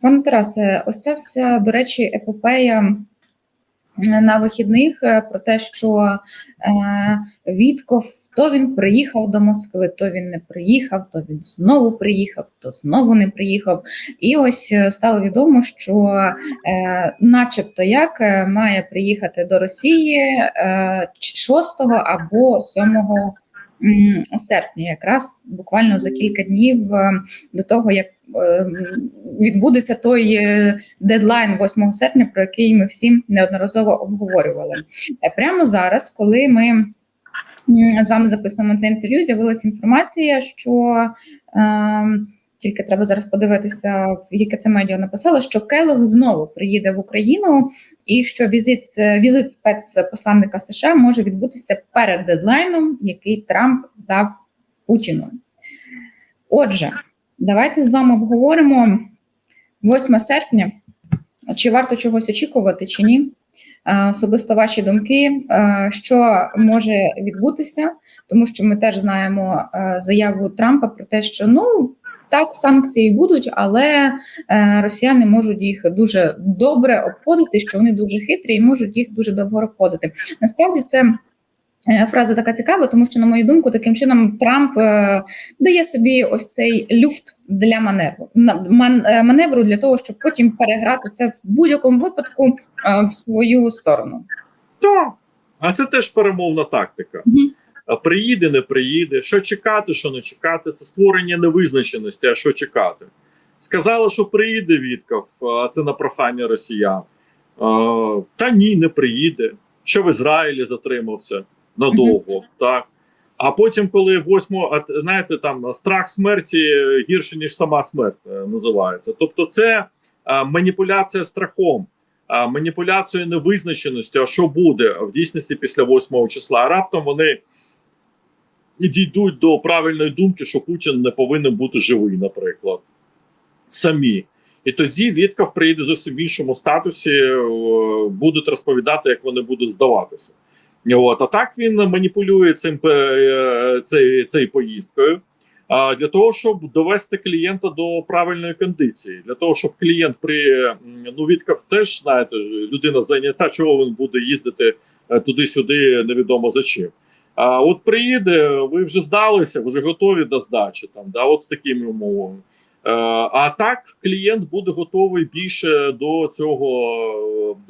Пане Тарасе, ось ця вся, до речі, епопея на вихідних е, про те, що е, Вітков то він приїхав до Москви, то він не приїхав, то він знову приїхав, то знову не приїхав. І ось е, стало відомо, що, е, начебто, як е, має приїхати до Росії е, 6 або 7 серпня, якраз буквально за кілька днів до того, як відбудеться той е, дедлайн 8 серпня, про який ми всі неодноразово обговорювали. Е, Прямо зараз, коли ми з вами записуємо це інтерв'ю, з'явилася інформація, що е, тільки треба зараз подивитися, в яке це медіа написало, що Келог знову приїде в Україну, і що візит, візит спецпосланника США може відбутися перед дедлайном, який Трамп дав Путіну. Отже, давайте з вами обговоримо 8 серпня. Чи варто чогось очікувати, чи ні? Е, Особисто ваші думки, е, що може відбутися, тому що ми теж знаємо е, заяву Трампа про те, що ну так санкції будуть, але росіяни можуть їх дуже добре обходити, що вони дуже хитрі і можуть їх дуже добре обходити. Насправді це. Е, Фраза така цікава, тому що, на мою думку, таким чином Трамп е, дає собі ось цей люфт для маневру ман- е, маневру для того, щоб потім переграти це в будь-якому випадку е, в свою сторону. Так. А це теж перемовна тактика. А Приїде, не приїде. Що чекати, що не чекати, це створення невизначеності, а що чекати. Сказали, що приїде Вітков, а це на прохання росіян. А, Та ні, не приїде. Що в Ізраїлі затримався надовго, так. А потім, коли восьмо, знаєте, там страх смерті гірше, ніж сама смерть е, називається. Тобто, це а, маніпуляція страхом а, маніпуляцією невизначеністю, а що буде в дійсності після 8 числа. А раптом вони дійдуть до правильної думки, що Путін не повинен бути живий, наприклад, самі. І тоді Вітков приїде зовсім в іншому статусі, е, будуть розповідати, як вони будуть здаватися. От. А так він маніпулює цим е, цей, цією поїздкою. Для того, щоб довести клієнта до правильної кондиції, для того, щоб клієнт при ну Вітков теж знаєте, людина зайнята, чого він буде їздити е, туди-сюди, невідомо за чим. А от приїде, ви вже здалися, ви вже готові до здачі, там да, от з такими умовами. Е, А так клієнт буде готовий більше до цього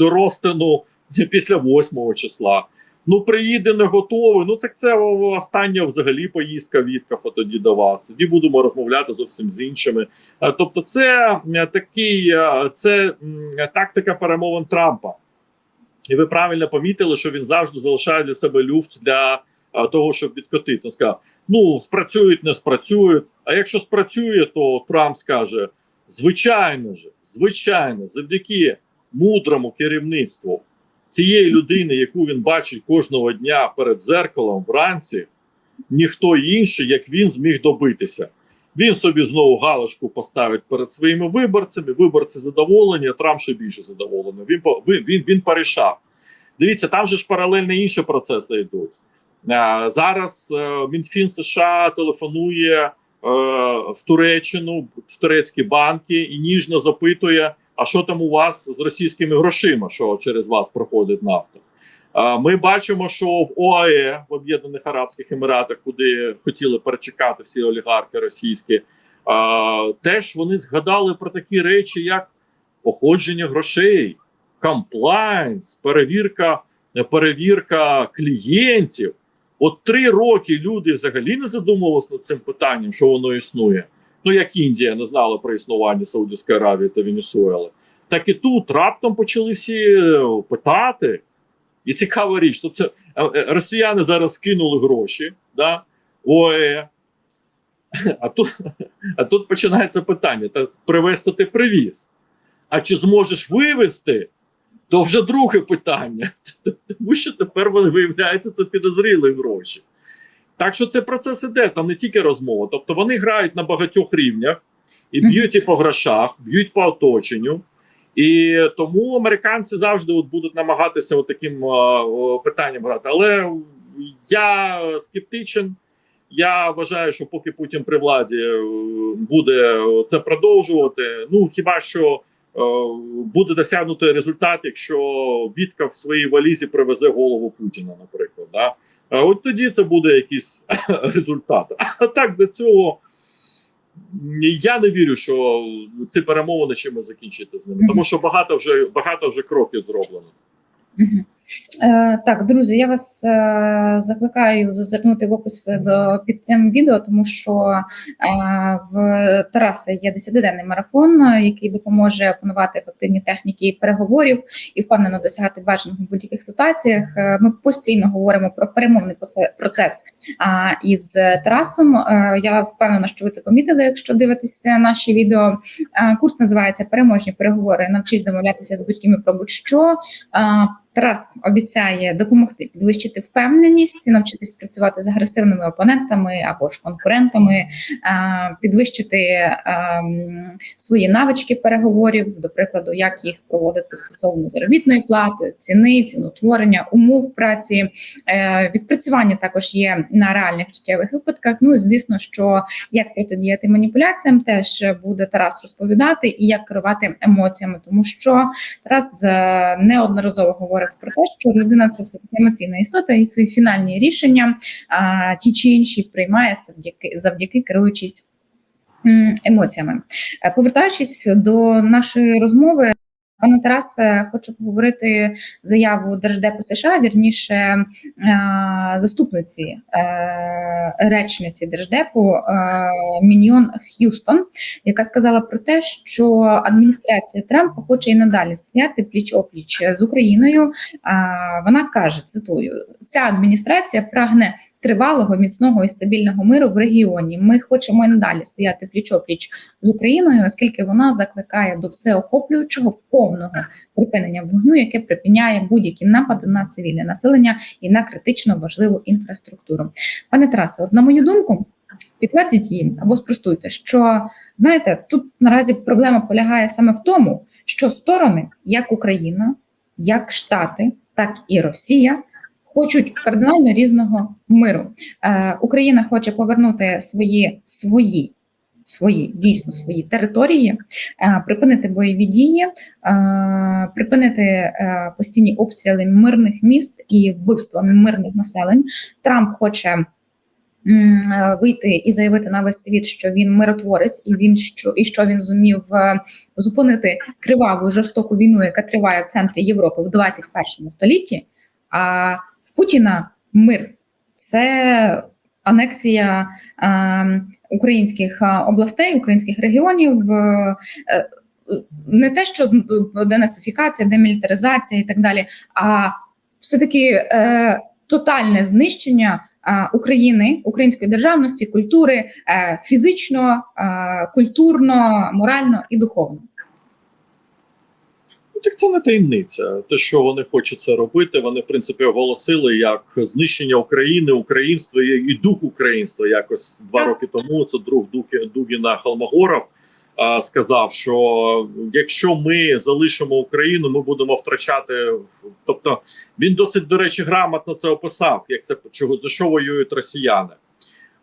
е, до після 8 числа. Ну, приїде не готовий. Ну, це це остання взагалі поїздка Віткафа тоді до вас. Тоді будемо розмовляти зовсім з іншими. Е, Тобто, це е, такий, е, це тактика перемовин Трампа. І ви правильно помітили, що він завжди залишає для себе люфт для того, щоб відкотити. Він сказав: ну, спрацюють, не спрацюють. А якщо спрацює, то Трамп скаже: звичайно ж, звичайно, завдяки мудрому керівництву цієї людини, яку він бачить кожного дня перед зеркалом вранці, ніхто інший, як він, зміг добитися. Він собі знову галочку поставить перед своїми виборцями. Виборці задоволені, а Трамп ще більше задоволений. Він він, він, він порішав. Дивіться, там же ж паралельно інші процеси йдуть. Зараз е, Мінфін США телефонує е, в Туреччину, в турецькі банки і ніжно запитує: а що там у вас з російськими грошима, що через вас проходить нафта? Ми бачимо, що в ОАЕ в Об'єднаних Арабських Еміратах, куди хотіли перечекати всі олігархи російські, теж вони згадали про такі речі, як походження грошей, комплайнс, перевірка, перевірка клієнтів. От три роки люди взагалі не задумувалися над цим питанням, що воно існує. Ну як Індія не знала про існування Саудівської Аравії та Венесуели. Так і тут раптом почали всі е, питати. І цікава річ. Тобто е, е, росіяни зараз скинули гроші, да, ОЕ. А тут, а тут починається питання: та привезти ти привіз. А чи зможеш вивезти, то вже друге питання. Тому що тепер вони виявляється, це підозріли гроші. Так що цей процес іде, там не тільки розмова. Тобто вони грають на багатьох рівнях і б'ють і по грошах, б'ють по оточенню. І тому американці завжди от будуть намагатися от таким о, питанням грати. Але я скептичен. Я вважаю, що поки Путін при владі е, буде це продовжувати. Ну хіба що е, буде досягнути результат, якщо Вітка в своїй валізі привезе голову Путіна, наприклад. Да? А от тоді це буде якийсь результат. А так до цього я не вірю, що ці перемовини чимось закінчити з ними, тому що багато вже багато вже кроків зроблено. Е, так, друзі, я вас е, закликаю зазирнути в опис до під цим відео, тому що е, в Тараса є 10-денний марафон, який допоможе опанувати ефективні техніки переговорів і впевнено досягати бажаного в будь-яких ситуаціях. Ми постійно говоримо про перемовний процес із Тарасом. Я впевнена, що ви це помітили, якщо дивитеся наші відео. Курс називається Переможні переговори. Навчись домовлятися з будь-ким про будь-що. Тарас обіцяє допомогти підвищити впевненість, навчитись працювати з агресивними опонентами або ж конкурентами, підвищити свої навички переговорів, до прикладу, як їх проводити стосовно заробітної плати, ціни, ціноутворення, умов праці. Е, Відпрацювання також є на реальних життєвих випадках. Ну і звісно, що як протидіяти маніпуляціям, теж буде Тарас розповідати і як керувати емоціями, тому що Тарас е, неодноразово говорив про те, що людина це все емоційна істота, і свої фінальні рішення а, ті чи інші приймає завдяки завдяки керуючись емоціями. Е, Повертаючись до нашої розмови. Пане Тарасе, хочу поговорити заяву Держдепу США, вірніше е, заступниці е, речниці Держдепу е, Міньйон Х'юстон, яка сказала про те, що адміністрація Трампа хоче і надалі стояти пліч опліч з Україною. Вона каже: цитую: ця адміністрація прагне тривалого, міцного і стабільного миру в регіоні. Ми хочемо і надалі стояти пліч опліч з Україною, оскільки вона закликає до всеохоплюючого повного припинення вогню, яке припиняє будь-які напади на цивільне населення і на критично важливу інфраструктуру. Пане Тарасе, от на мою думку. Підтвердіть її або спростуйте, що знаєте, тут наразі проблема полягає саме в тому, що сторони, як Україна, як Штати, так і Росія, хочуть кардинально різного миру. Е, Україна хоче повернути свої свої. Свої дійсно свої території, е, припинити бойові дії, е, припинити е, постійні обстріли мирних міст і вбивства мирних населень. Трамп хоче вийти і заявити на весь світ, що він миротворець, і він що і що він зумів зупинити криваву жорстоку війну, яка триває в центрі Європи в 21 столітті. А Путіна мир це анексія е, українських областей, українських регіонів. е, е, Не те, що денацифікація, демілітаризація і так далі, а все-таки е, тотальне знищення України, української державності, культури е, фізично, е, культурно, морально і духовно. Ну, так це не таємниця. Те, що вони хочуть це робити, вони в принципі оголосили як знищення України, українства і дух українства. Якось два роки тому це друг Дугіна Холмогоров а, сказав, що якщо ми залишимо Україну, ми будемо втрачати. Тобто він досить до речі грамотно це описав, як це чого за що воюють росіяни.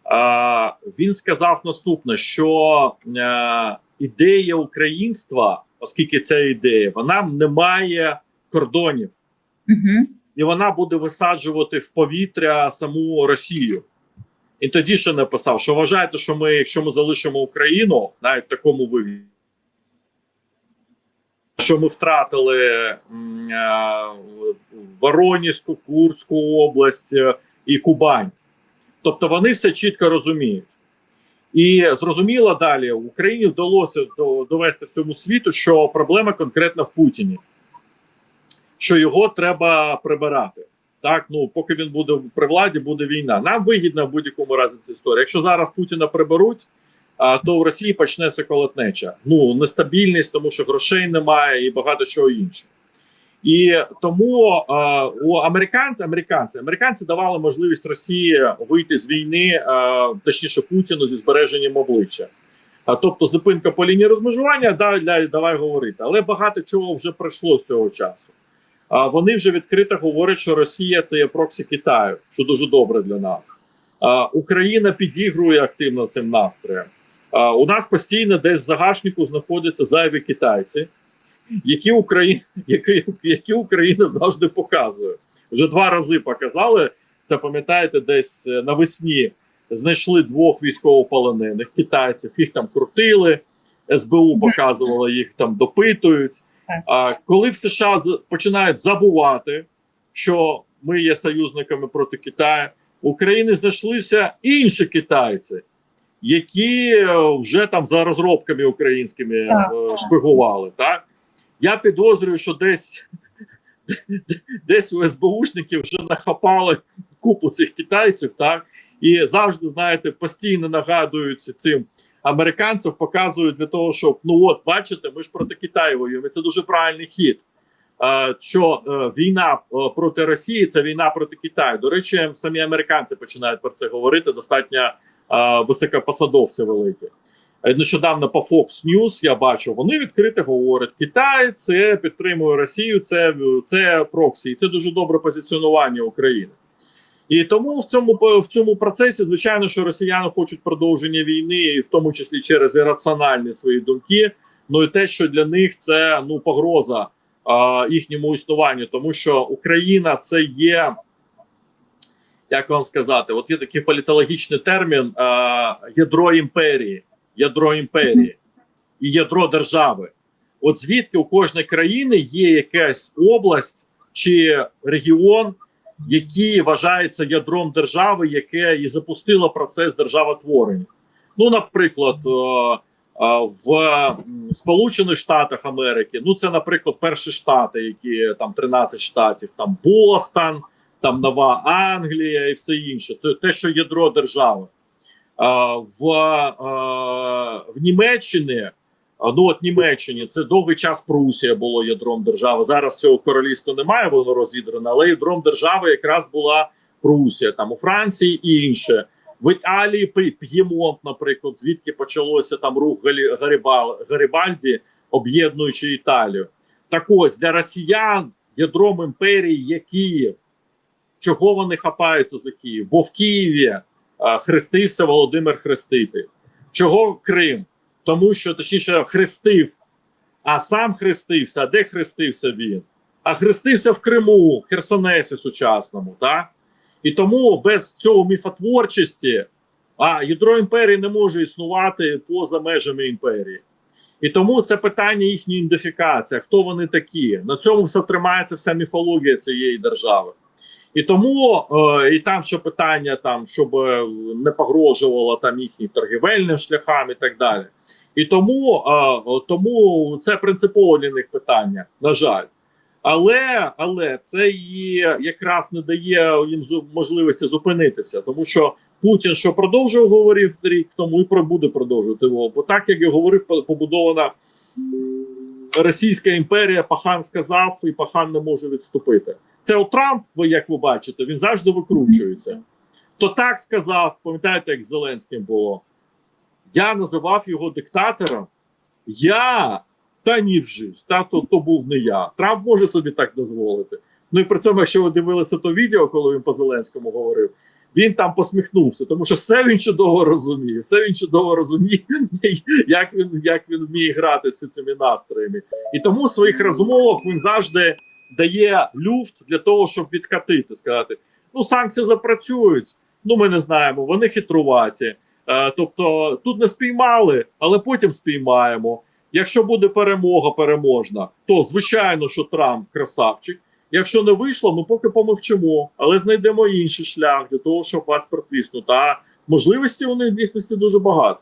А, він сказав наступне: що е, ідея українства, оскільки ця ідея, вона не має кордонів, Угу. і вона буде висаджувати в повітря саму Росію. І тоді ще написав, що вважаєте, що ми, якщо ми залишимо Україну, навіть в такому вигляді, що ми втратили е, Воронізьку, Курську область е, і Кубань. Тобто вони все чітко розуміють. І зрозуміло далі, Україні вдалося довести всьому світу, що проблема конкретно в Путіні, що його треба прибирати. Так, ну поки він буде при владі, буде війна. Нам вигідна в будь-якому разі ця історія. Якщо зараз Путіна приберуть, а, то в Росії почнеться колотнеча. Ну нестабільність, тому що грошей немає і багато чого іншого. І тому а, у американці, американці, американці давали можливість Росії вийти з війни, а, точніше Путіну зі збереженням обличчя. А тобто зупинка по лінії розмежування, да, да, давай говорити. Але багато чого вже пройшло з цього часу. А вони вже відкрито говорять, що Росія це є проксі Китаю, що дуже добре для нас. А, Україна підігрує активно цим настроєм. А, У нас постійно десь в загашнику знаходяться зайві китайці, які Україна, які, які Україна завжди показує. Вже два рази показали. Це пам'ятаєте, десь е, навесні знайшли двох військовополонених китайців, їх там крутили. СБУ показувало, їх там допитують. А коли в США починають забувати, що ми є союзниками проти Китаю, в Україні знайшлися інші китайці, які е, вже там за розробками українськими е, так. шпигували. Так я підозрюю, що десь десь у СБУшників вже нахапали купу цих китайців, так і завжди знаєте, постійно нагадують цим американцям, показують для того, щоб ну от бачите, ми ж проти Китаю воюємо. Це дуже правильний хід. Що е, війна е, проти Росії це війна проти Китаю. До речі, самі американці починають про це говорити. Достатньо високопосадовці великі. Е, Нещодавно по Fox News я бачу, вони відкрито говорять: Китай це підтримує Росію, це, це проксі, і це дуже добре позиціонування України. І тому в цьому в цьому процесі, звичайно, що росіяни хочуть продовження війни, в тому числі через ірраціональні свої думки. Ну і те, що для них це ну погроза а, їхньому існуванню, тому що Україна це є, як вам сказати, от є такий політологічний термін а, ядро імперії, ядро імперії і ядро держави. От звідки у кожної країни є якась область чи регіон, який вважається ядром держави, яке і запустило процес державотворення. Ну, наприклад, е, е, в Сполучених Штатах Америки, ну це, наприклад, перші штати, які там 13 штатів, там Бостон, там Нова Англія і все інше. Це те, що ядро держави. В, в Німеччині Ну, от Німеччині це довгий час Прусія було ядром держави. Зараз цього королівства немає, воно розідране, але ядром держави якраз була Прусія, там у Франції і інше. В Італії П'ємонт, наприклад, звідки почалося там рух Гарибал, Гарибальді, об'єднуючи Італію. Так ось для росіян ядром імперії є Київ. Чого вони хапаються за Київ? Бо в Києві хрестився Володимир Хреститель. Чого Крим? тому що точніше хрестив, а сам хрестився. А де хрестився він? А хрестився в Криму, Херсонесі сучасному. так? І тому без цього міфотворчості а ядро імперії не може існувати поза межами імперії. І тому це питання їхньої ідентифікації, хто вони такі. На цьому все тримається вся міфологія цієї держави. І тому е, і там ще питання, там щоб е, не погрожувало там їхнім торгівельним шляхам і так далі. І тому, е, тому це принципово для них питання, на жаль. Але але це і якраз не дає їм можливості зупинитися, тому що Путін, що продовжував говорив рік тому, і буде продовжувати його. Бо так як я говорив, по- побудована Російська імперія, Пахан сказав, і Пахан не може відступити. Це у Трамп, ви як ви бачите, він завжди викручується. То так сказав, пам'ятаєте, як з Зеленським було. Я називав його диктатором. Я та ні в житті, та то, то був не я. Трамп може собі так дозволити. Ну і при цьому, якщо ви дивилися то відео, коли він по Зеленському говорив, він там посміхнувся, тому що все він чудово розуміє, все він чудово розуміє, як він, як він вміє гратися цими настроями. І тому в своїх розмовах він завжди дає люфт для того, щоб відкатити, сказати: ну санкції запрацюють. Ну, ми не знаємо, вони хитруваті. Е, тобто тут не спіймали, але потім спіймаємо. Якщо буде перемога переможна, то звичайно, що Трамп красавчик. Якщо не вийшло, ми поки помовчимо, але знайдемо інший шлях для того, щоб вас притиснути. А можливості у них дійсності дуже багато.